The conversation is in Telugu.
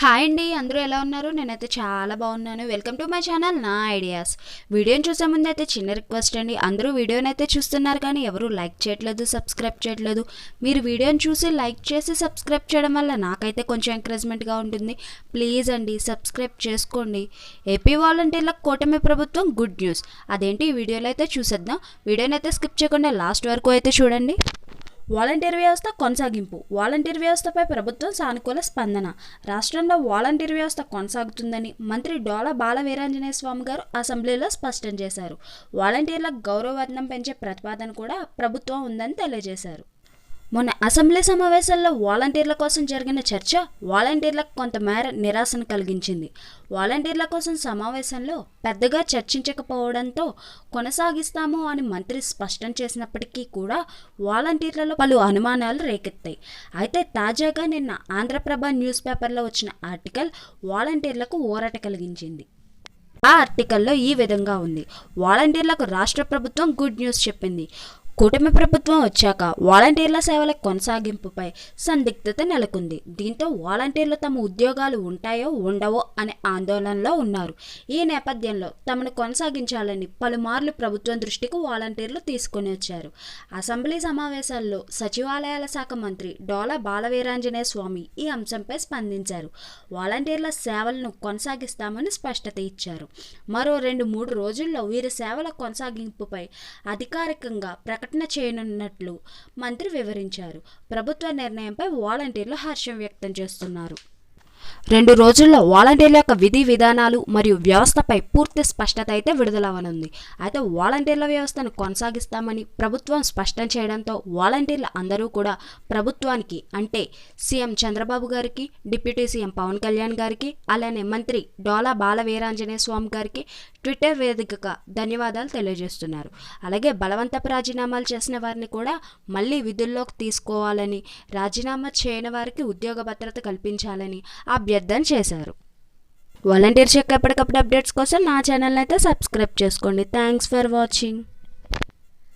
హాయ్ అండి అందరూ ఎలా ఉన్నారు? నేనైతే చాలా బాగున్నాను. వెల్కమ్ టు మై ఛానల్ నా ఐడియాస్ వీడియోని చూసే ముందు అయితే చిన్న రిక్వెస్ట్ అండి. అందరూ వీడియోని అయితే చూస్తున్నారు కానీ ఎవరు లైక్ చేయట్లేదు సబ్స్క్రైబ్ చేయట్లేదు. మీరు వీడియోని చూసి లైక్ చేసి సబ్స్క్రైబ్ చేయడం వల్ల నాకైతే కొంచెం ఎంకరేజ్మెంట్గా ఉంటుంది. ప్లీజ్ అండి సబ్స్క్రైబ్ చేసుకోండి. ఏపీ వాలంటీర్ల కూటమి ప్రభుత్వం గుడ్ న్యూస్ అదేంటి? ఈ వీడియోలో అయితే చూసేద్దాం. వీడియోని అయితే స్కిప్ చేయకుండా లాస్ట్ వరకు అయితే చూడండి. వాలంటీర్ వ్యవస్థ కొనసాగింపు. వాలంటీర్ వ్యవస్థపై ప్రభుత్వం సానుకూల స్పందన. రాష్ట్రంలో వాలంటీర్ వ్యవస్థ కొనసాగుతుందని మంత్రి డోల బాల వీరాంజనేయ స్వామి గారు అసెంబ్లీలో స్పష్టం చేశారు. వాలంటీర్ల గౌరవవర్ణం పెంచే ప్రతిపాదన కూడా ప్రభుత్వం ఉందని తెలియజేశారు. మొన్న అసెంబ్లీ సమావేశాల్లో వాలంటీర్ల కోసం జరిగిన చర్చ వాలంటీర్లకు కొంతమేర నిరాశను కలిగించింది. వాలంటీర్ల కోసం సమావేశంలో పెద్దగా చర్చించకపోవడంతో కొనసాగిస్తాము అని మంత్రి స్పష్టం చేసినప్పటికీ కూడా వాలంటీర్లలో పలు అనుమానాలు రేకెత్తాయి. అయితే తాజాగా నిన్న ఆంధ్రప్రభ న్యూస్ పేపర్లో వచ్చిన ఆర్టికల్ వాలంటీర్లకు ఊరట కలిగించింది. ఆ ఆర్టికల్లో ఈ విధంగా ఉంది. వాలంటీర్లకు రాష్ట్ర ప్రభుత్వం గుడ్ న్యూస్ చెప్పింది. కూటమి ప్రభుత్వం వచ్చాక వాలంటీర్ల సేవల కొనసాగింపుపై సందిగ్ధత నెలకొంది. దీంతో వాలంటీర్లు తమ ఉద్యోగాలు ఉంటాయో ఉండవో అనే ఆందోళనలో ఉన్నారు. ఈ నేపథ్యంలో తమను కొనసాగించాలని పలుమార్లు ప్రభుత్వం దృష్టికి వాలంటీర్లు తీసుకొని వచ్చారు. అసెంబ్లీ సమావేశాల్లో సచివాలయాల శాఖ మంత్రి డోలా బాలవీరాంజనేయ స్వామి ఈ అంశంపై స్పందించారు. వాలంటీర్ల సేవలను కొనసాగిస్తామని స్పష్టత ఇచ్చారు. మరో రెండు మూడు రోజుల్లో వీరి సేవల కొనసాగింపుపై అధికారికంగా ప్రకటన ప్రకటన చేయనున్నట్లు మంత్రి వివరించారు. ప్రభుత్వ నిర్ణయంపై వాలంటీర్లు హర్షం వ్యక్తం చేస్తున్నారు. రెండు రోజుల్లో వాలంటీర్ల యొక్క విధి విధానాలు మరియు వ్యవస్థపై పూర్తి స్పష్టత అయితే విడుదలవనుంది అయితే వాలంటీర్ల వ్యవస్థను కొనసాగిస్తామని ప్రభుత్వం స్పష్టం చేయడంతో వాలంటీర్లు అందరూ కూడా ప్రభుత్వానికి అంటే సీఎం చంద్రబాబు గారికి డిప్యూటీ సీఎం పవన్ కళ్యాణ్ గారికి అలానే మంత్రి డోలా బాల వీరాంజనేయ స్వామి గారికి ట్విట్టర్ వేదికగా ధన్యవాదాలు తెలియజేస్తున్నారు. అలాగే బలవంతపు రాజీనామాలు చేసిన వారిని కూడా మళ్ళీ విధుల్లోకి తీసుకోవాలని రాజీనామా చేయని వారికి ఉద్యోగ భద్రత కల్పించాలని అభ్యర్థన చేశారు. వాలంటీర్స్ యొక్క ఎప్పటికప్పుడు అప్డేట్స్ కోసం నా ఛానల్ అయితే సబ్స్క్రైబ్ చేసుకోండి. Thanks for watching.